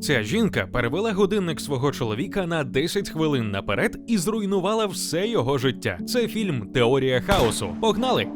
Ця жінка перевела годинник свого чоловіка на 10 хвилин наперед і зруйнувала все його життя. Це фільм Теорія хаосу. Погнали!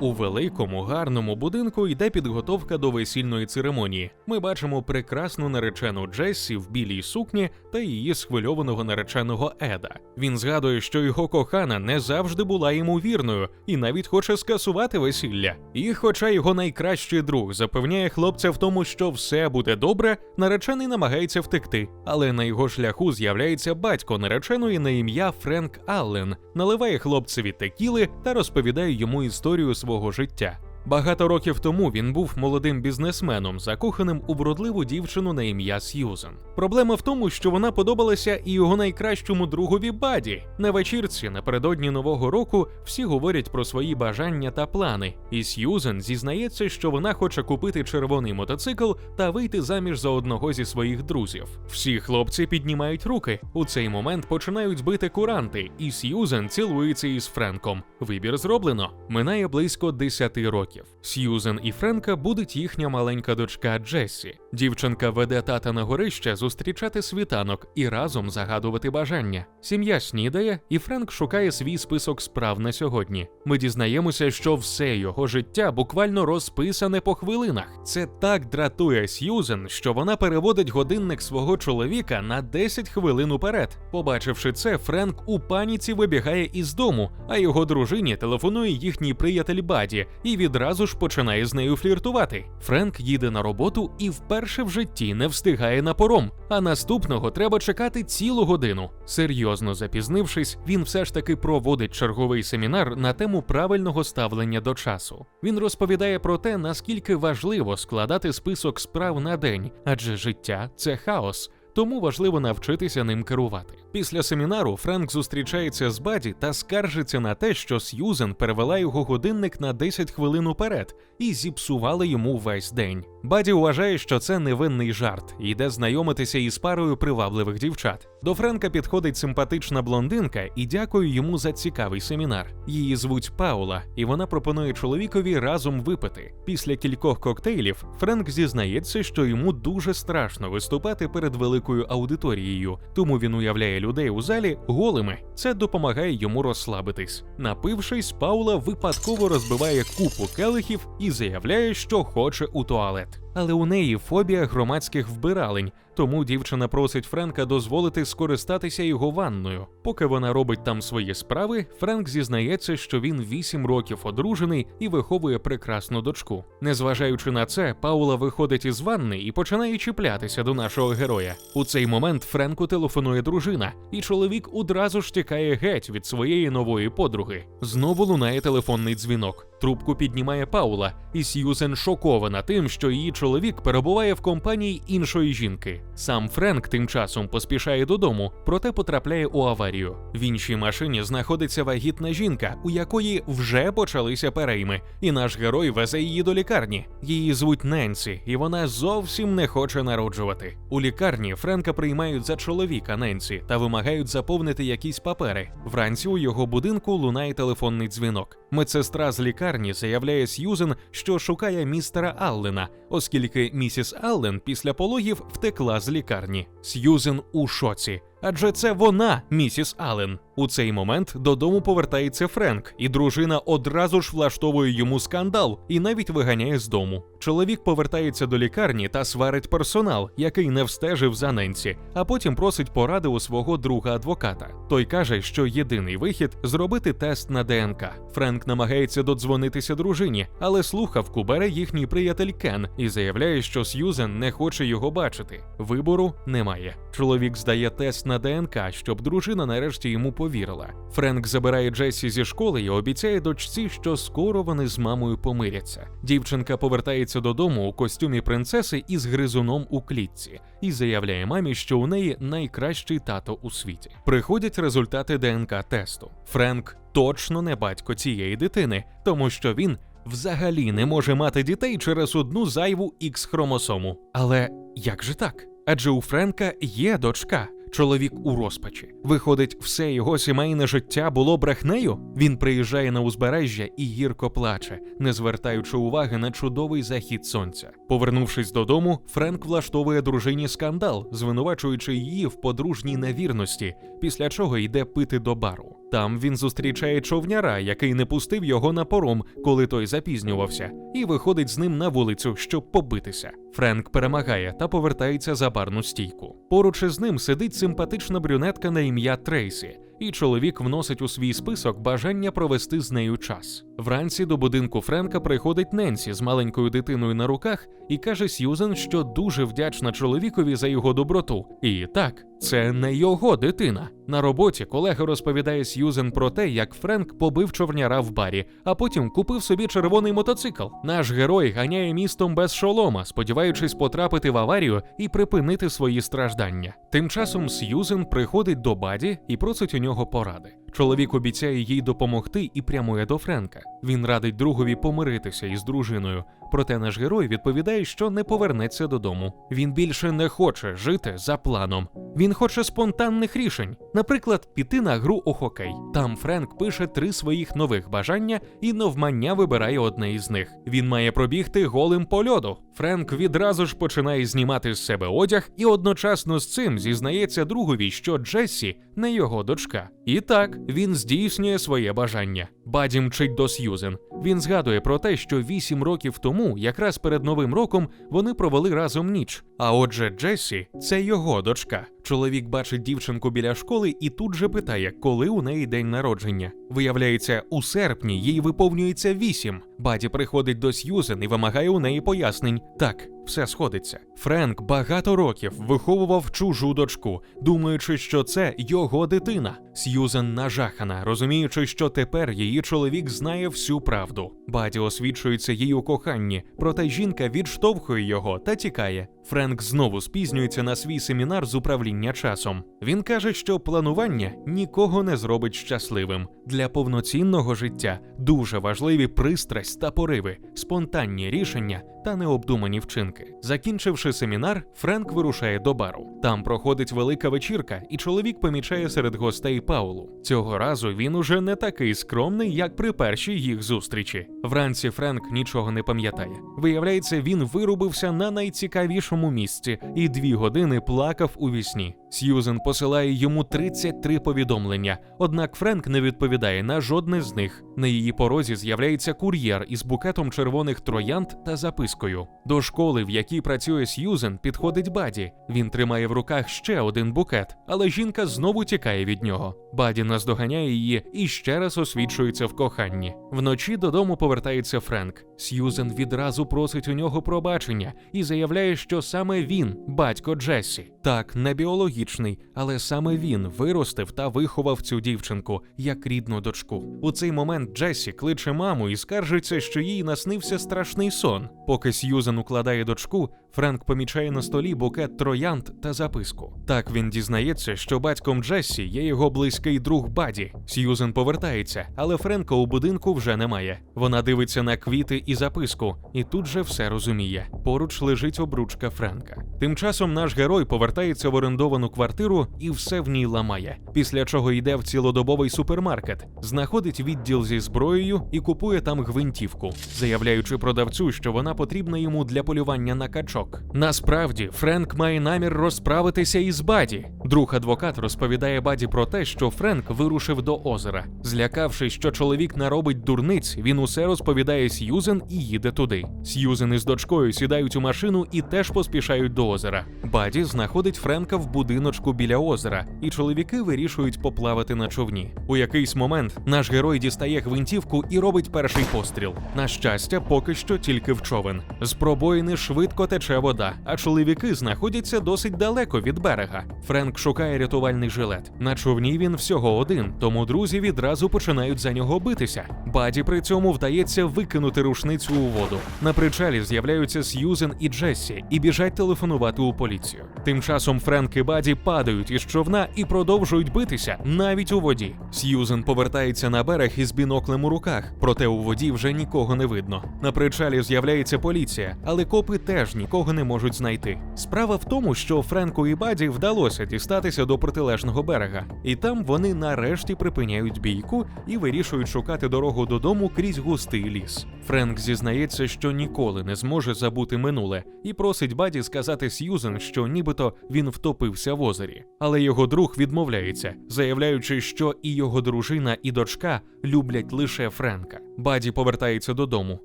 У великому гарному будинку йде підготовка до весільної церемонії. Ми бачимо прекрасну наречену Джессі в білій сукні та її схвильованого нареченого Еда. Він згадує, що його кохана не завжди була йому вірною і навіть хоче скасувати весілля. І, хоча його найкращий друг запевняє хлопця в тому, що все буде добре, наречений намагається втекти. Але на його шляху з'являється батько нареченої на ім'я Френк Аллен, наливає хлопцеві текіли та розповідає йому історію свого життя. Багато років тому він був молодим бізнесменом, закоханим у вродливу дівчину на ім'я Сьюзен. Проблема в тому, що вона подобалася і його найкращому другові Баді. На вечірці напередодні нового року всі говорять про свої бажання та плани. І Сьюзен зізнається, що вона хоче купити червоний мотоцикл та вийти заміж за одного зі своїх друзів. Всі хлопці піднімають руки. У цей момент починають бити куранти, і Сьюзен цілується із Френком. Вибір зроблено. Минає близько 10 років. Сьюзен і Френка будуть їхня маленька дочка Джессі. Дівчинка веде тата на горище зустрічати світанок і разом загадувати бажання. Сім'я снідає, і Френк шукає свій список справ на сьогодні. Ми дізнаємося, що все його життя буквально розписане по хвилинах. Це так дратує Сьюзен, що вона переводить годинник свого чоловіка на 10 хвилин уперед. Побачивши це, Френк у паніці вибігає із дому, а його дружині телефонує їхній приятель Баді і відразу ж починає з нею фліртувати. Френк їде на роботу і вперше в житті не встигає на пором, а наступного треба чекати цілу годину. Серйозно запізнившись, він все ж таки проводить черговий семінар на тему правильного ставлення до часу. Він розповідає про те, наскільки важливо складати список справ на день, адже життя це хаос. Тому важливо навчитися ним керувати. Після семінару Френк зустрічається з Баді та скаржиться на те, що Сьюзен перевела його годинник на 10 хвилин уперед і зіпсувала йому весь день. Баді вважає, що це невинний жарт і йде знайомитися із парою привабливих дівчат. До Френка підходить симпатична блондинка і дякує йому за цікавий семінар. Її звуть Паула, і вона пропонує чоловікові разом випити. Після кількох коктейлів Френк зізнається, що йому дуже страшно виступати перед великою аудиторією, тому він уявляє людей у залі голими. Це допомагає йому розслабитись. Напившись, Паула випадково розбиває купу келихів і заявляє, що хоче у туалет. Stadt. Але у неї фобія громадських вбиралень, тому дівчина просить Френка дозволити скористатися його ванною. Поки вона робить там свої справи, Френк зізнається, що він 8 років одружений і виховує прекрасну дочку. Незважаючи на це, Паула виходить із ванни і починає чіплятися до нашого героя. У цей момент Френку телефонує дружина, і чоловік одразу ж тікає геть від своєї нової подруги. Знову лунає телефонний дзвінок. Трубку піднімає Паула, і Сьюзен шокована тим, що її чоловік перебуває в компанії іншої жінки. Сам Френк тим часом поспішає додому, проте потрапляє у аварію. В іншій машині знаходиться вагітна жінка, у якої вже почалися перейми, і наш герой везе її до лікарні. Її звуть Ненсі, і вона зовсім не хоче народжувати. У лікарні Френка приймають за чоловіка Ненсі та вимагають заповнити якісь папери. Вранці у його будинку лунає телефонний дзвінок. Медсестра з лікарні заявляє Сьюзен, що шукає містера Аллена, оскільки місіс Аллен після пологів втекла з лікарні. Сьюзен у шоці. Адже це вона, місіс Аллен. У цей момент додому повертається Френк, і дружина одразу ж влаштовує йому скандал і навіть виганяє з дому. Чоловік повертається до лікарні та сварить персонал, який не встежив за Ненсі, а потім просить поради у свого друга адвоката. Той каже, що єдиний вихід зробити тест на ДНК. Френк намагається додзвонитися дружині, але слухавку бере їхній приятель Кен і заявляє, що Сьюзен не хоче його бачити. Вибору немає. Чоловік здає тест ДНК, щоб дружина нарешті йому повірила. Френк забирає Джесі зі школи і обіцяє дочці, що скоро вони з мамою помиряться. Дівчинка повертається додому у костюмі принцеси із гризуном у клітці і заявляє мамі, що у неї найкращий тато у світі. Приходять результати ДНК тесту. Френк точно не батько цієї дитини, тому що він. Взагалі не може мати дітей через одну зайву ікс хромосому. Але як же так? Адже у Френка є дочка. Чоловік у розпачі. Виходить, все його сімейне життя було брехнею. Він приїжджає на узбережжя і гірко плаче, не звертаючи уваги на чудовий захід сонця. Повернувшись додому, Френк влаштовує дружині скандал, звинувачуючи її в подружній невірності, після чого йде пити до бару. Там він зустрічає човняра, який не пустив його на пором, коли той запізнювався, і виходить з ним на вулицю, щоб побитися. Френк перемагає та повертається за барну стійку. Поруч із ним сидить симпатична брюнетка на ім'я Трейсі, і чоловік вносить у свій список бажання провести з нею час. Вранці до будинку Френка приходить Ненсі з маленькою дитиною на руках і каже Сьюзен, що дуже вдячна чоловікові за його доброту. І так, це не його дитина. На роботі колега розповідає Сьюзен про те, як Френк побив човняра в барі, а потім купив собі червоний мотоцикл. Наш герой ганяє містом без шолома, сподіваючись потрапити в аварію і припинити свої страждання. Тим часом Сьюзен приходить до Баді і просить у нього поради. Чоловік обіцяє їй допомогти і прямує до Френка. Він радить другові помиритися із дружиною. Проте наш герой відповідає, що не повернеться додому. Він більше не хоче жити за планом. Він хоче спонтанних рішень, наприклад, піти на гру у хокей. Там Френк пише три своїх нових бажання і навмання вибирає одне із них. Він має пробігти голим по льоду. Френк відразу ж починає знімати з себе одяг і одночасно з цим зізнається другові, що Джессі не його дочка. І так він здійснює своє бажання. Баді мчить до Сьюзен. Він згадує про те, що вісім років тому, якраз перед новим роком, вони провели разом ніч. А отже, Джессі це його дочка. Чоловік бачить дівчинку біля школи і тут же питає, коли у неї день народження. Виявляється, у серпні їй виповнюється вісім. Баді приходить до Сьюзен і вимагає у неї пояснень. Так, все сходиться. Френк багато років виховував чужу дочку, думаючи, що це його дитина. Сьюзен нажахана, розуміючи, що тепер її чоловік знає всю правду. Баді освічується їй у коханні, проте жінка відштовхує його та тікає. Френк знову спізнюється на свій семінар з управління часом. Він каже, що планування нікого не зробить щасливим. Для повноцінного життя дуже важливі пристрасть та пориви, спонтанні рішення та необдумані вчинки. Закінчивши семінар, Френк вирушає до бару. Там проходить велика вечірка, і чоловік помічає серед гостей Паулу. Цього разу він уже не такий скромний, як при першій їх зустрічі. Вранці Френк нічого не пам'ятає. Виявляється, він вирубився на найцікавішому місці і дві години плакав у вісні. Сьюзен посилає йому 33 повідомлення, однак Френк не відповідає на жодне з них. На її порозі з'являється кур'єр із букетом червоних троянд та запискою. До школи, в якій працює Сьюзен, підходить Баді. Він тримає в руках ще один букет, але жінка знову тікає від нього. Баді наздоганяє її і ще раз освічується в коханні. Вночі додому повертається Френк. Сьюзен відразу просить у нього пробачення і заявляє, що саме він, батько Джессі. Так, не біологічний, але саме він виростив та виховав цю дівчинку як рідну дочку. У цей момент Джесі кличе маму і скаржиться, що їй наснився страшний сон. Поки Сьюзен укладає дочку, Френк помічає на столі букет троянд та записку. Так він дізнається, що батьком Джессі є його близький друг Баді. Сьюзен повертається, але Френка у будинку вже немає. Вона дивиться на квіти і записку, і тут же все розуміє. Поруч лежить обручка Френка. Тим часом наш герой повертається в орендовану квартиру і все в ній ламає. Після чого йде в цілодобовий супермаркет, знаходить відділ зі зброєю і купує там гвинтівку, заявляючи продавцю, що вона потрібна йому для полювання на качок. Насправді, Френк має намір розправитися із Баді. Друг адвокат розповідає Баді про те, що Френк вирушив до озера. Злякавшись, що чоловік наробить дурниць, він усе розповідає Сьюзен і їде туди. Сьюзен із дочкою сідають у машину і теж поспішають до озера. Баді знаходить Френка в будиночку біля озера, і чоловіки вирішують поплавати на човні. У якийсь момент наш герой дістає гвинтівку і робить перший постріл. На щастя, поки що тільки в човен. З пробоїни швидко тече вода, а чоловіки знаходяться досить далеко від берега. Френк шукає рятувальний жилет. На човні він всього один, тому друзі відразу починають за нього битися. Баді при цьому вдається викинути рушницю у воду. На причалі з'являються Сьюзен і Джессі і біжать телефонувати у поліцію. Тим часом Френк і Баді падають із човна і продовжують битися навіть у воді. Сьюзен повертається на берег із біноклем у руках, проте у воді вже нікого не видно. На причалі з'являється поліція, але копи теж нікого не можуть знайти. Справа в тому, що Френку і Баді вдалося дістатися до протилежного берега, і там вони нарешті припиняють бійку і вирішують шукати дорогу додому крізь густий ліс. Френк зізнається, що ніколи не зможе забути минуле, і просить баді сказати Сьюзен, що нібито він втопився в озері. Але його друг відмовляється, заявляючи, що і його дружина, і дочка люблять лише Френка. Баді повертається додому,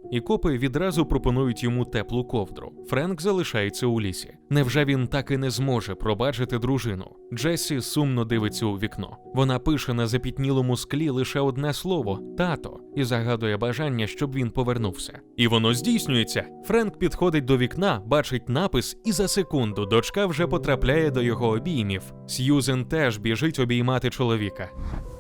і копи відразу пропонують йому теплу ковдру. Френк залишається у лісі. Невже він так і не зможе пробачити дружину? Джесі сумно дивиться у вікно. Вона пише на запітнілому склі лише одне слово тато і загадує бажання, щоб він повернувся. І воно здійснюється. Френк підходить до вікна, бачить напис, і за секунду дочка вже потрапляє до його обіймів. Сьюзен теж біжить обіймати чоловіка.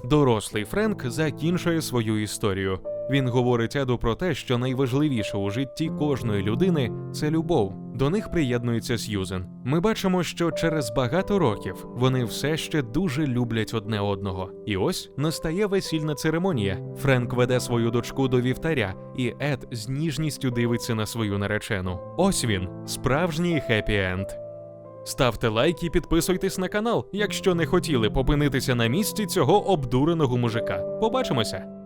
Дорослий Френк закінчує свою історію. Він говорить Еду про те, що найважливіше у житті кожної людини це любов. До них приєднується Сьюзен. Ми бачимо, що через багато років вони все ще дуже люблять одне одного. І ось настає весільна церемонія. Френк веде свою дочку до вівтаря, і Ед з ніжністю дивиться на свою наречену. Ось він, справжній хеппі-енд. Ставте лайк і підписуйтесь на канал, якщо не хотіли попинитися на місці цього обдуреного мужика. Побачимося!